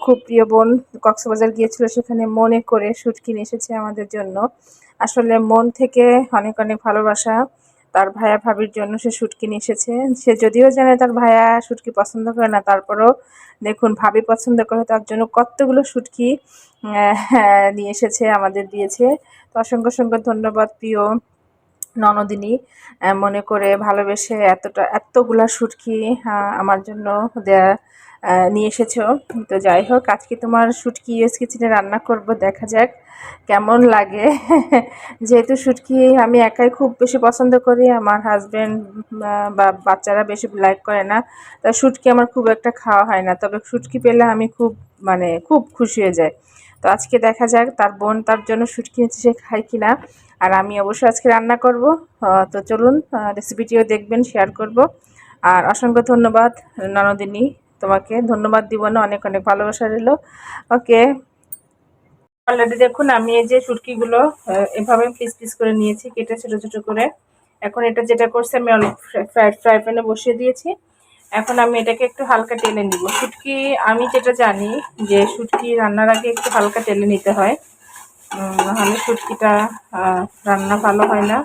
খুব প্রিয় বোন কক্সবাজার গিয়েছিল সেখানে মনে করে শুটকি নিয়ে এসেছে আমাদের জন্য। আসলে মন থেকে অনেক অনেক ভালোবাসা তার ভাইয়া ভাবির জন্য সে শুটকি নিয়ে এসেছে। সে যদিও জানে তার ভাইয়া শুটকি পছন্দ করে না তারপরেও দেখুন ভাবি পছন্দ করে তার জন্য কতগুলো শুটকি আহ, নিয়ে এসেছে আমাদের দিয়েছে। তো অসংখ্য অসংখ্য ধন্যবাদ প্রিয় ননদিনী মনে করে ভালোবেসে এতটা এতগুলা আহ, আমার জন্য দেয়া নিয়ে এসেছ। তো যাই হোক আজকে তোমার শুটকি ইউএস কিচেনে রান্না করব দেখা যাক কেমন লাগে। যেহেতু শুটকি আমি একাই খুব বেশি পছন্দ করি আমার হাজব্যান্ড বা বাচ্চারা বেশি লাইক করে না তা শুটকি আমার খুব একটা খাওয়া হয় না। তবে শুটকি পেলে আমি খুব মানে খুব খুশি হয়ে যাই। তো আজকে দেখা যাক তার বোন তার জন্য শুটকি নিচ্ছে সে খায় কিনা। আর আমি অবশ্যই আজকে রান্না করব। তো চলুন রেসিপিটিও দেখবেন শেয়ার করব। আর অসংখ্য ধন্যবাদ ননদিনী, তোমাকে ধন্যবাদ দিব না অনেক অনেক ভালোবাসা রইল। ওকে। অলরেডি দেখুন, আমি এই যে শুটকিগুলো এভাবে পিস পিস করে নিয়েছি, কেটে ছোটো ছোটো করে। এখন এটা যেটা করছে, আমি ফ্রাই ফ্রাই প্যানে বসিয়ে দিয়েছি। এখন আমি এটাকে একটু হালকা টেলে নিব। শুটকি, আমি যেটা জানি যে শুটকি রান্নার আগে একটু হালকা টেলে নিতে হয়। নাহলে শুটকিটা রান্না ভালো হয় না।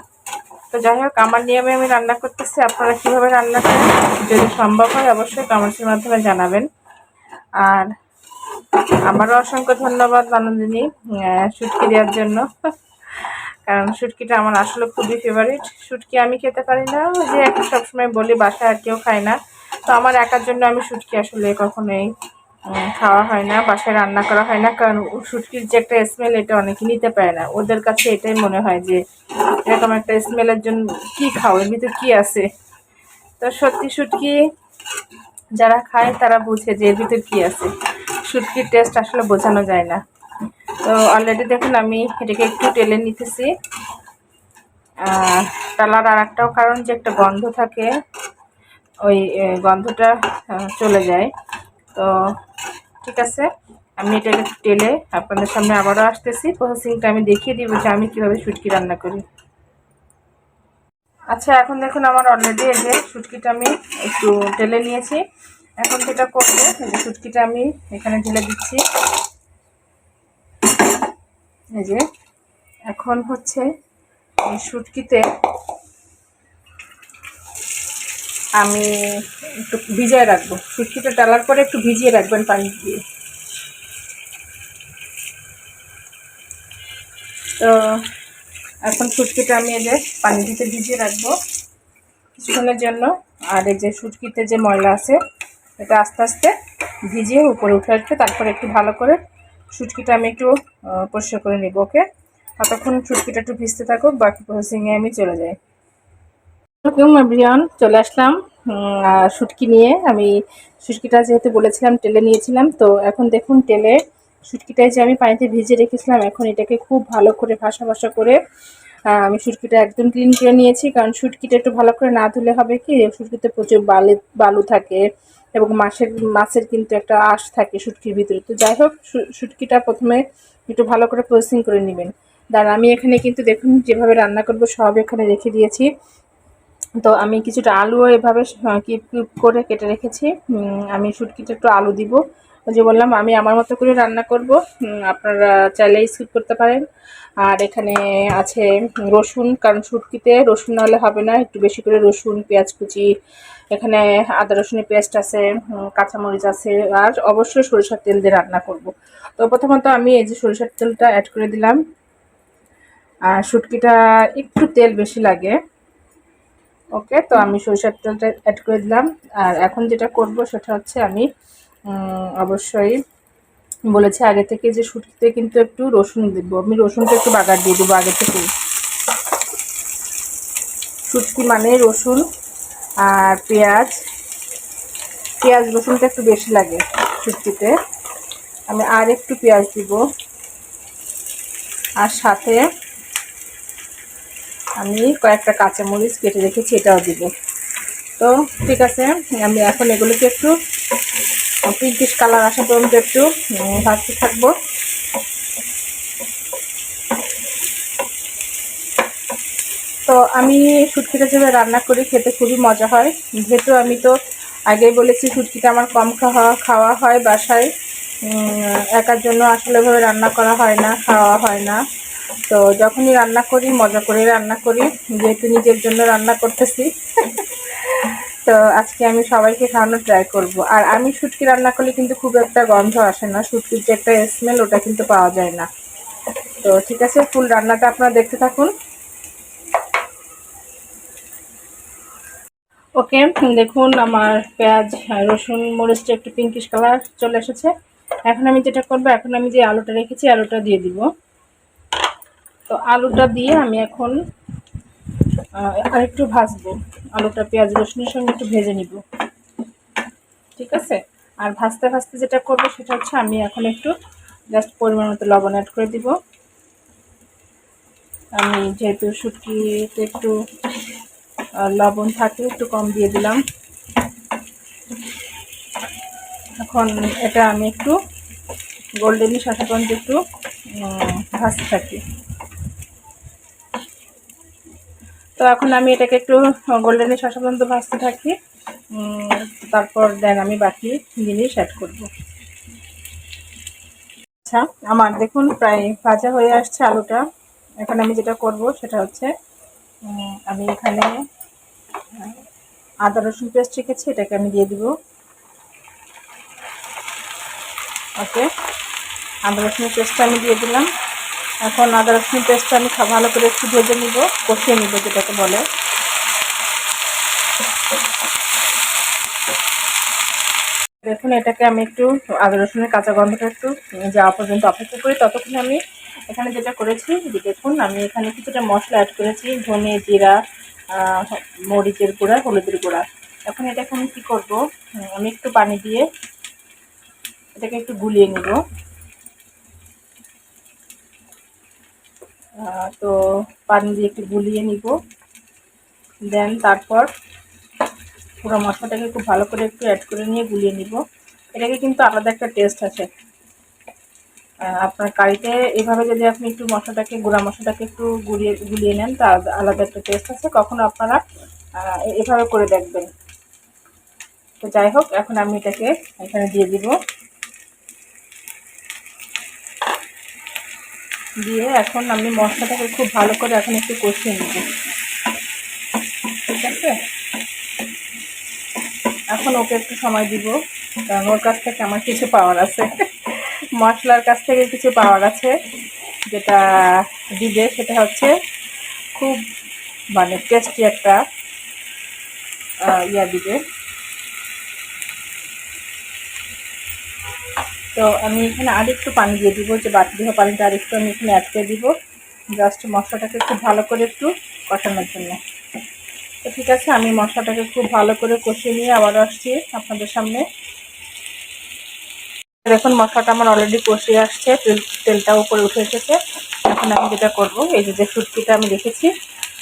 তো যাই হোক, আমার নিয়মে আমি রান্না করতেছি। আপনারা কীভাবে রান্না করেন, যদি সম্ভব হয় অবশ্যই কমেন্টসের মাধ্যমে জানাবেন। আর আমারও অসংখ্য ধন্যবাদ আনন্দিনী শুটকি দেওয়ার জন্য। কারণ শুটকিটা আমার আসলে খুবই ফেভারিট শুটকি আমি খেতে পারি না, যে একটা সবসময় বলি, বাসায় আর কেউ খায় না। তো আমার একার জন্য আমি শুটকি আসলে কখনোই খাওয়া হয় না, বাসায় রান্না করা হয় না, কারণ শুটকির যে একটা স্মেল এটা অনেকে নিতে পারে না। ওদের কাছে এটাই মনে হয় যে, এরকম একটা স্মেলের জন্য কি খাও? এর ভিতরে কি আছে? তো সত্যি শুটকি যারা খায় তারা বুঝে যে এর ভিতর কি আছে। শুটকির টেস্ট আসলে বোঝানো যায় না। তো অলরেডি দেখুন আমি এটাকে একটু টেলে নিতেছি। টালার আর একটাও কারণ যে একটা গন্ধ থাকে। ওই গন্ধটা চলে যায়। তো ঠিক আছে, আমি এটাকে টেলে আপনাদের সামনে আবারও আসতেছি। প্রসেসিংটা আমি দেখিয়ে দিব যে আমি কীভাবে শুটকি রান্না করি। আচ্ছা এখন দেখুন আমার অলরেডি এই যে আমি একটু টেলে নিয়েছি। এখন যেটা করব, এই যে শুটকিটা আমি এখানে ঢেলে দিচ্ছি। এই যে, এখন হচ্ছে শুটকিতে আমি একটু ভিজিয়ে রাখব। শুটকিটা ডালার পরে একটু ভিজিয়ে রাখবেন পানি দিয়ে। তো এখন শুটকিটা আমি এই যে পানি দিতে ভিজিয়ে রাখব কিছুক্ষণের জন্য। আর এই যে শুটকিতে যে ময়লা আছে, এটা আস্তে আস্তে ভিজিয়ে উপরে উঠে আসবে। তারপরে একটু ভালো করে শুটকিটা আমি একটু পরিষ্কার করে নেব, ওকে? ততক্ষণ শুটকিটা একটু ভিজতে থাকুক, বাকি প্রসেসিংয়ে আমি চলে যাই। এভরিওয়ান চলে আসলাম শুটকি নিয়ে। আমি শুটকিটা যেহেতু বলেছিলাম টেলে নিয়েছিলাম, তো এখন দেখুন টেলে শুটকিটাই যে আমি পানিতে ভিজিয়ে রেখেছিলাম, এখন এটাকে খুব ভালো করে ভাসা ভাসা করে আমি শুটকিটা একদম ক্লিন করে নিয়েছি, কারণ শুটকিটা একটু ভালো করে না ধুলে হবে কি, শুটকিতে প্রচুর বালি, বালু থাকে এবং মাছের মাছের কিন্তু একটা আঁশ থাকে শুটকির ভিতরে। তো যাই হোক শুটকিটা প্রথমে একটু ভালো করে প্রসেসিং করে নেবেন। দাঁড়া আমি এখানে কিন্তু দেখুন যেভাবে রান্না করব সব এখানে রেখে দিয়েছি। তো আমি কিছুটা আলুও এভাবে কিপ কিপ করে কেটে রেখেছি। আমি শুটকিটা একটু আলু দিব। যে বললাম, আমি আমার মতো করে রান্না করব। আপনারা চাইলে স্কিপ করতে পারেন। আর এখানে আছে রসুন, কারণ শুটকিতে রসুন না হলে হবে না। একটু বেশি করে রসুন, পেঁয়াজ কুচি, এখানে আদা, রসুনের পেস্ট আছে কাঁচামরিচ আছে, আর অবশ্যই সরিষার তেল দিয়ে রান্না করব। তো প্রথমত আমি এই যে সরিষার তেলটা অ্যাড করে দিলাম। আর শুটকিটা একটু তেল বেশি লাগে। ওকে তো আমি সরিষার তেলটা অ্যাড করে দিলাম। আর এখন যেটা করব সেটা হচ্ছে আমি অবশ্যই বলেছি আগে থেকে যে শুটকিতে কিন্তু একটু রসুন দেব। আমি রসুনটা একটু বাগার দিয়ে দেবো আগে থেকে। শুটকি মানে রসুন আর পেঁয়াজ। পেঁয়াজ রসুনটা একটু বেশি লাগে শুটকিতে। আমি আর একটু পেঁয়াজ দিব। আর সাথে আমি কয়েকটা কাঁচামরিচ কেটে রেখেছি, এটাও দিব। তো, ঠিক আছে, আমি এখন এগুলোকে একটু পিঙ্কিশ কালার আসা পর্যন্ত একটু ভাজতে থাকব। তো, আমি শুটকিটা যেভাবে রান্না করি, খেতে খুবই মজা হয়। যেহেতু আমি তো আগেই বলেছি শুটকিটা আমার কম খাওয়া খাওয়া হয় বাসায়। একার জন্য আসলে ভাবে রান্না করা হয় না, খাওয়া হয় না। তো যখনই রান্না করি, মজা করে রান্না করি, যেহেতু নিজের জন্য রান্না করতেছি। তো আজকে আমি সবাইকে খাওয়ানোর ট্রাই করব। আর আমি শুটকি রান্না করলে কিন্তু খুব একটা গন্ধ আসে না শুটকির যে একটা স্মেল ওটা কিন্তু পাওয়া যায় না। তো ঠিক আছে ফুল রান্নাটা আপনারা দেখতে থাকুন। ওকে, দেখুন আমার পেঁয়াজ রসুন, মরিচটা একটু পিঙ্কিশ কালার চলে এসেছে। এখন আমি যেটা করব, এখন আমি যে আলুটা রেখেছি, আলুটা দিয়ে দিব। তো আলুটা দিয়ে আমি এখন আরেকটু ভাজবো। আলুটা, পেঁয়াজ, রসুনের সঙ্গে একটু ভেজে নিব। ঠিক আছে? আর ভাজতে ভাজতে যেটা করব সেটা হচ্ছে আমি এখন একটু জাস্ট পরিমাণ মতো লবণ অ্যাড করে দিব। আমি যেহেতু শুটকিতে একটু লবণ থাকে, একটু কম দিয়ে দিলাম। এখন এটা আমি একটু গোল্ডেনি শশা পর্যন্ত একটু ভাজতে থাকি তো এখন আমি এটাকে একটু গোল্ডেনি শশা পর্যন্ত ভাজতে থাকি। তারপর দেন আমি বাকি জিনিস অ্যাড করব। আচ্ছা আমার দেখুন প্রায় ভাজা হয়ে আসছে আলুটা। এখন আমি যেটা করব সেটা হচ্ছে আমি এখানে, আদা রসুন পেস্ট রেখেছি, এটাকে আমি দিয়ে দিব। ওকে, আদা রসুন পেস্টটা আমি দিয়ে দিলাম। এখন আদা রসুন পেস্টটা আমি ভালো করে একটু ভেজে নিব, কষিয়ে নিব যেটাকে বলে। দেখুন, এটাকে আমি একটু আদা, রসুনের কাঁচা গন্ধটা একটু যাওয়া পর্যন্ত অপেক্ষা করি। ততক্ষণ আমি এখানে যেটা করেছি দেখুন, আমি এখানে কিছুটা মশলা অ্যাড করেছি, ধনে জিরা মরিচের গুঁড়া, হলুদের গুঁড়া। এখন এটাকে আমি কী করব? আমি একটু পানি দিয়ে এটাকে একটু গুলিয়ে নেব। তো পানি দিয়ে একটু গুলিয়ে নিব। দেন তারপর পুরো মশলাটাকে খুব ভালো করে একটু অ্যাড করে নিয়ে গুলিয়ে নিব। এটাকে কিন্তু আলাদা একটা টেস্ট আছে। আপনার কারিতে এভাবে যদি আপনি একটু মশলাটাকে, গুঁড়া মশলাটাকে একটু গুলিয়ে গুলিয়ে নেন, তা আলাদা একটা টেস্ট আছে। কখনো আপনারা এভাবে করে দেখবেন। তো যাই হোক, এখন আমি এটাকে এখানে দিয়ে দিব। দিয়ে এখন আমি মশলাটাকে খুব ভালো করে এখন একটু কষিয়ে নেব। ঠিক আছে? এখন ওকে একটু সময় দিব, কারণ ওর কাছ থেকে আমার কিছু পাওয়ার আছে। মশলার কাছ থেকে কিছু পাওয়ার আছে, যেটা দিবে সেটা হচ্ছে খুব মানে টেস্টি একটা ইয়া দিবে। তো আমি এখানে আর একটু পানি দিয়ে দিব, যে বাকি দেওয়া পানিটা আর একটু আমি এখানে অ্যাড করে দিব। জাস্ট মশলাটাকে খুব ভালো করে একটু কষানোর জন্য। তো ঠিক আছে, আমি মশলাটাকে খুব ভালো করে কষিয়ে নিয়ে আবার আসছি আপনাদের সামনে। দেখুন, মশলাটা আমার অলরেডি কষিয়ে আসছে, তেল, তেলটা উপরে উঠে এসেছে। এখন আমি যেটা করব, এই যে যে সুটকিটা আমি রেখেছি,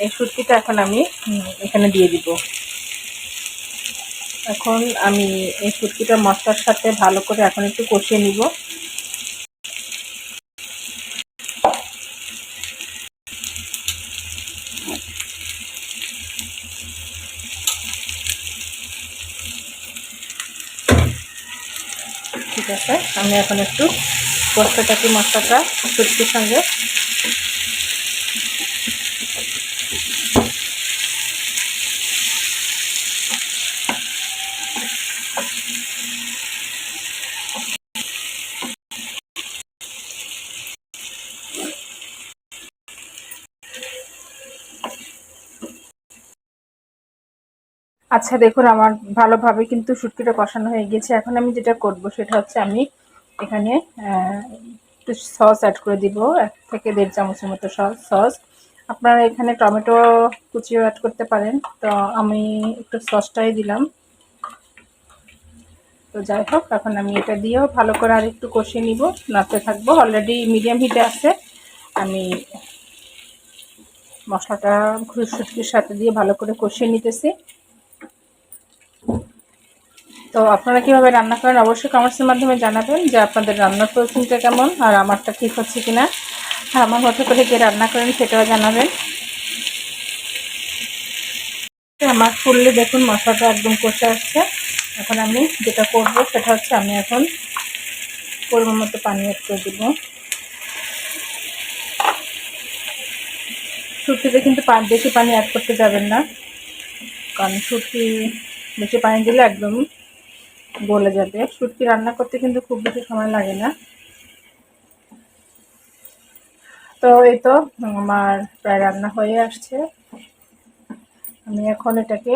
এই সুটকিটা এখন আমি এখানে দিয়ে দিব। এখন আমি এই সুটকিটা মশলার সাথে ভালো করে এখন একটু কষিয়ে নিব। ঠিক আছে, আমি এখন একটু কষতে থাকি মশলাটা সুটকির সঙ্গে। আচ্ছা দেখুন, আমার ভালোভাবে কিন্তু শুটকিটা কষানো হয়ে গেছে এখন আমি যেটা করব, সেটা হচ্ছে আমি এখানে একটু সস অ্যাড করে দিব, এক থেকে দেড় চামচের মতো সস সস। আপনারা এখানে টমেটো কুচিও অ্যাড করতে পারেন। তো আমি একটু সসটাই দিলাম। তো যাই হোক, এখন আমি এটা দিয়েও ভালো করে আর একটু কষিয়ে নিব। নাড়তে থাকব। অলরেডি মিডিয়াম হিটে আছে। আমি মশলাটা শুটকির সাথে দিয়ে ভালো করে কষিয়ে নিতেছি। তো আপনারা কীভাবে রান্না করেন, অবশ্যই কমেন্টসের মাধ্যমে জানাবেন যে আপনাদের রান্নার প্রসেসিংটা কেমন আর আমারটা ঠিক হচ্ছে কিনা। আর আমার মতো করে কে রান্না করেন সেটাও জানাবেন। আমার ফুললে দেখুন মশলাটা একদম কষে আসছে। এখন আমি যেটা করব সেটা হচ্ছে আমি এখন পরিমাণ মতো পানি অ্যাড করে দিব। শুটকিতে কিন্তু বেশি পানি অ্যাড করতে যাবেন না। কারণ শুটকি বেশি পানি দিলে একদম গলে যাবে। শুটকি রান্না করতে কিন্তু খুব বেশি সময় লাগে না। তো এই তো, আমার প্রায় রান্না হয়ে আসছে। আমি এখন এটাকে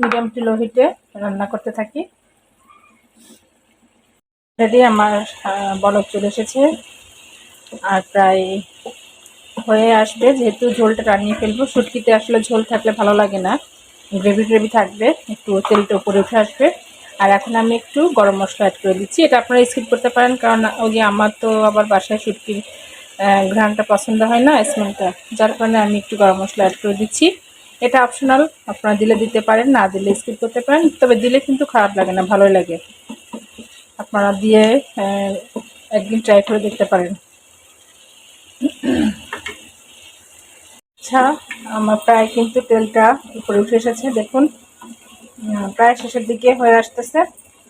মিডিয়াম টু লো হিটে রান্না করতে থাকি। রেডি আমার বলক চলে এসেছে। আর প্রায় হয়ে আসবে। যেহেতু ঝোলটা টানিয়ে ফেলব, শুটকিতে আসলে ঝোল থাকলে ভালো লাগে না। গ্রেভি গ্রেভি থাকবে, একটু তেলটা উপরে উঠে আসবে। আর এখন আমি একটু গরম মশলা অ্যাড করে দিচ্ছি। এটা আপনারা স্কিপ করতে পারেন, কারণ ওই যে আমার তো আবার বাসায় শুটকির ঘ্রাণটা পছন্দ হয় না স্মেলটা যার কারণে আমি একটু গরম মশলা অ্যাড করে দিচ্ছি। এটা অপশনাল আপনারা দিলে দিতে পারেন, না দিলে স্কিপ করতে পারেন। তবে দিলে কিন্তু খারাপ লাগে না, ভালোই লাগে। আপনারা দিয়ে একদিন ট্রাই করে দেখতে পারেন। আচ্ছা আমার প্রায় কিন্তু তেলটা উপরে উঠে এসেছে, দেখুন। প্রায় শেষের দিকে হয়ে আসতেছে।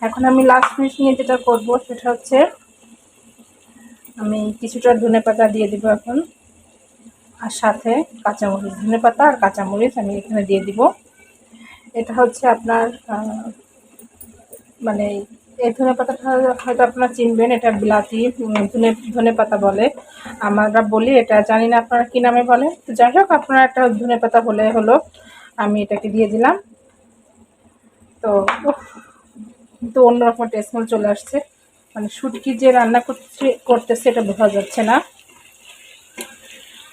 এখন আমি লাস্ট ফিনিশিংয়ে যেটা করব সেটা হচ্ছে, আমি কিছুটা ধনে পাতা দিয়ে দিব এখন, আর সাথে কাঁচামরিচ, ধনে পাতা আর কাঁচামরিচ আমি এখানে দিয়ে দিব। এটা হচ্ছে আপনার মানে এই ধনে পাতাটা হয়তো আপনারা চিনবেন, এটা বিলাতি ধনে ধনে পাতা বলে। আমরা বলি এটা, জানি না আপনারা কি নামে বলে। তো যাই হোক, আপনারা একটা ধনে পাতা হলে হলো আমি এটাকে দিয়ে দিলাম। তো কিন্তু অন্যরকম টেস্টমেল চলে আসছে। মানে শুটকি যে রান্না করছে, করতেছে এটা বোঝা যাচ্ছে না।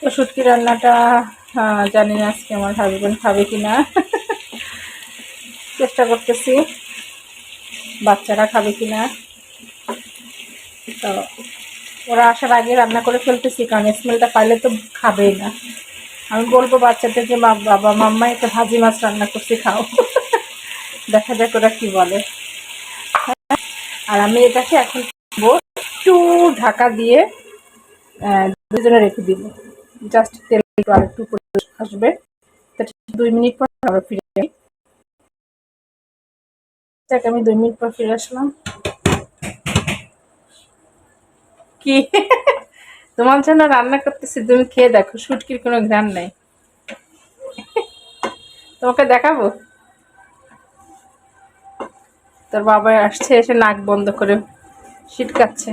তো শুটকি রান্নাটা জানি না আজকে আমার হাজব্যান্ড খাবে কি না চেষ্টা করতেছি, বাচ্চারা খাবে কি না তো ওরা আসার আগে রান্না করে ফেলতেছি, কারণ স্মেলটা পাইলে তো খাবেই না। আমি বলব বাচ্চাদের যে বাবা মাম্মা একটা ভাজি মাছ রান্না করছি, খাও। দেখা যাক ওরা কি বলে। আর আমি এটাকে এখন একটু ঢাকা দিয়ে দুজনে রেখে দিব। জাস্ট তেল আর একটু আসবে। দুই মিনিট পর আবার ফিরে যাই দেখ আমি দুই মিনিট পর ফিরে আসলাম। কি? তোমার জন্য রান্না করতেছি, তুমি খেয়ে দেখো সুটকির কোনো ঘ্রাণ নেই। তোমাকে দেখাবো? তোর বাবা আসছে, এসে নাক বন্ধ করে শীতকাচ্ছে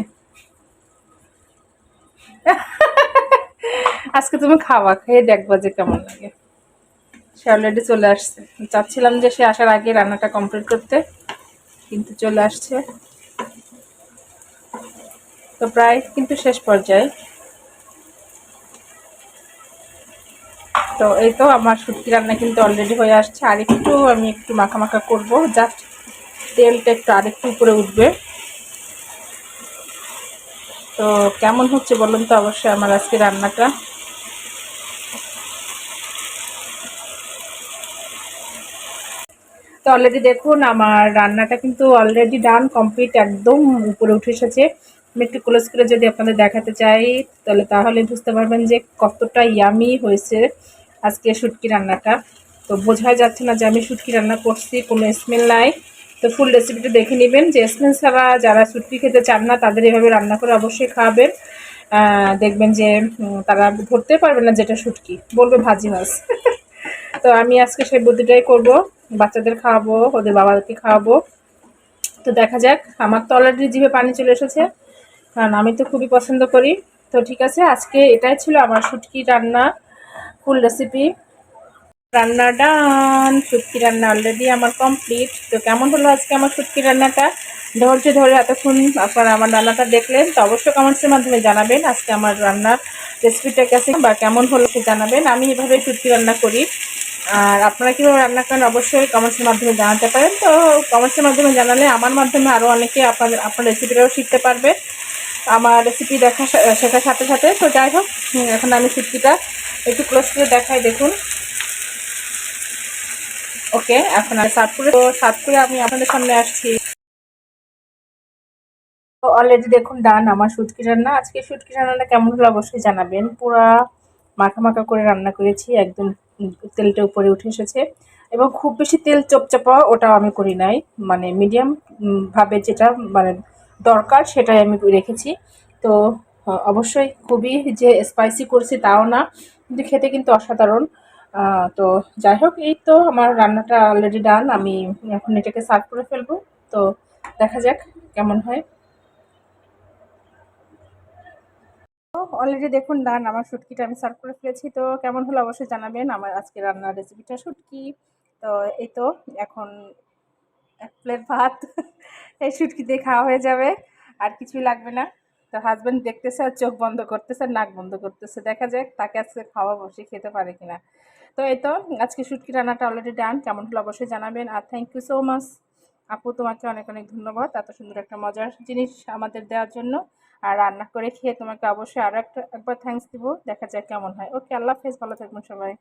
আজকে তুমি খাওয়া, খেয়ে দেখবা যে কেমন লাগে। সে অলরেডি চলে আসছে। চাচ্ছিলাম যে সে আসার আগে রান্নাটা কমপ্লিট করতে, কিন্তু চলে আসছে। তো প্রায় কিন্তু শেষ পর্যায়ে। তো এই তো আমার শুটকি রান্না কিন্তু অলরেডি হয়ে আসছে। আর একটু আমি একটু মাখা মাখা করব জাস্ট তেলটা একটু আরেকটু উপরে উঠবে। তো কেমন হচ্ছে বলুন তো অবশ্যই আমার আজকে রান্নাটা? তো অলরেডি দেখুন, আমার রান্নাটা কিন্তু অলরেডি ডান কমপ্লিট একদম উপরে উঠে এসেছে। আমি একটু ক্লোজ করে যদি আপনাদের দেখাতে চাই, তাহলে তাহলে বুঝতে পারবেন যে কতটা ইয়ামি হয়েছে আজকে শুটকি রান্নাটা। তো বোঝাই যাচ্ছে না যে আমি শুটকি রান্না করছি, কোনো স্মেল নাই। তো ফুল রেসিপিটা দেখে নেবেন। যে স্মেল ছাড়া যারা সুটকি খেতে চান না, তাদের এভাবে রান্না করে অবশ্যই খাওয়াবেন দেখবেন যে তারা ধরতে পারবে না যেটা শুটকি বলবে ভাজি মাছ। তো আমি আজকে সেই বুদ্ধিটাই করব। বাচ্চাদের খাওয়াবো, ওদের বাবাকে খাওয়াবো। তো দেখা যাক। আমার তো অলরেডি জিভে পানি চলে এসেছে। কারণ আমি তো খুবই পছন্দ করি। তো ঠিক আছে, আজকে এটাই ছিল আমার শুটকি রান্না। ফুল রেসিপি রান্না ডান, শুটকি রান্না অলরেডি আমার কমপ্লিট তো কেমন হলো আজকে আমার শুটকি রান্নাটা? ধৈর্য ধরে এতক্ষণ আপনারা আমার রান্নাটা দেখলেন, তো অবশ্যই কমেন্টসের মাধ্যমে জানাবেন আজকে আমার রান্নার রেসিপিটা কেসে বা কেমন হলো সে জানাবেন। আমি এভাবে শুটকি রান্না করি। আর আপনারা কীভাবে রান্না করেন অবশ্যই কমেন্টসের মাধ্যমে জানাতে পারেন। তো কমেন্টসের মাধ্যমে জানালে আমার মাধ্যমে আরও অনেকে আপনাদের আপনার রেসিপিটাও শিখতে পারবে। আমার রেসিপি দেখা শেখার সাথে সাথে। তো যাই হোক, এখন আমি শুটকিটা একটু ক্লোজ করে দেখাই, দেখুন। ওকে, এখন আর করে তো করে আমি আপনাদের সামনে আসছি। তো অলরেডি দেখুন, ডান আমার শুটকি রান্না। আজকে শুটকি রান্নাটা কেমন হলো অবশ্যই জানাবেন। পুরা মাখা মাখা করে রান্না করেছি, একদম তেলটা উপরে উঠে এসেছে। এবং খুব বেশি তেল চপচাপা ওটাও আমি করি নাই। মানে মিডিয়াম ভাবে যেটা মানে দরকার সেটাই আমি রেখেছি। তো, অবশ্যই খুবই যে স্পাইসি করছি তাও না, কিন্তু খেতে কিন্তু অসাধারণ। তো যাই হোক, এই তো আমার রান্নাটা অলরেডি ডান আমি এখন এটাকে সার্ভ করে ফেলব। তো দেখা যাক কেমন হয়। অলরেডি দেখুন ডান আমার শুটকিটা আমি সার্ভ করে ফেলেছি। তো কেমন হলো অবশ্যই জানাবেন। আমার আজকে রান্নার রেসিপিটা শুটকি। তো এই তো, এখন এক প্লেট ভাত। এই শুটকি দিয়ে খাওয়া হয়ে যাবে। আর কিছুই লাগবে না। তো হাজব্যান্ড দেখতেছে আর চোখ বন্ধ করতেছে নাক বন্ধ করতেছে। দেখা যাক তাকে আজকে খাওয়া বসে খেতে পারে কিনা। তো এই তো, আজকে শুটকি রান্নাটা অলরেডি ডান কেমন হলো অবশ্যই জানাবেন। আর থ্যাংক ইউ সো মাচ আপু, তোমাকে অনেক অনেক ধন্যবাদ। এত সুন্দর একটা মজার জিনিস আমাদের দেওয়ার জন্য। আর রান্না করে খেয়ে তোমাকে অবশ্যই আরও একটা, একবার থ্যাঙ্কস দিব। দেখা যাক কেমন হয়। ওকে আল্লাহ হাফেজ। ভালো থাকবেন সবাই।